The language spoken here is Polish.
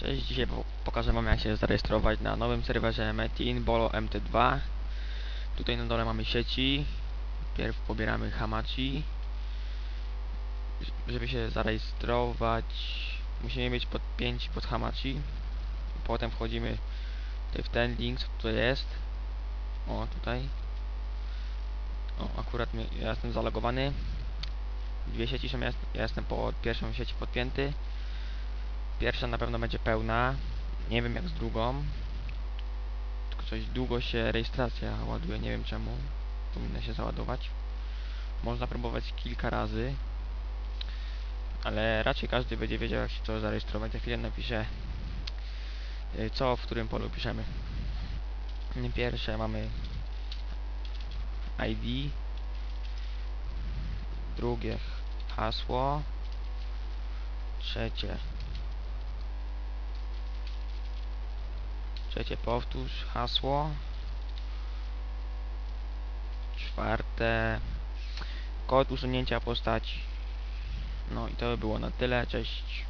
Cześć, dzisiaj po- pokażę wam jak się zarejestrować na nowym serwerze Metin Bolo MT2 Tutaj na dole mamy sieci. Pierw pobieramy Hamachi. Żeby się zarejestrować musimy mieć pod 5 pod Hamachi. Potem wchodzimy w ten link co tutaj jest. O tutaj. O akurat ja jestem zalogowany. Dwie sieci ja, jest- ja jestem pod pierwszą sieć podpięty Pierwsza na pewno będzie pełna. Nie wiem jak z drugą. Tylko coś długo się rejestracja ładuje, nie wiem czemu. Powinna się załadować. Można próbować kilka razy. Ale raczej każdy będzie wiedział jak się to zarejestrować. Za chwilę napiszę y, co w którym polu piszemy. Pierwsze mamy ID. Drugie hasło. Trzecie Trzecie powtórz hasło. Czwarte kod usunięcia postaci. No i to by było na tyle. Cześć.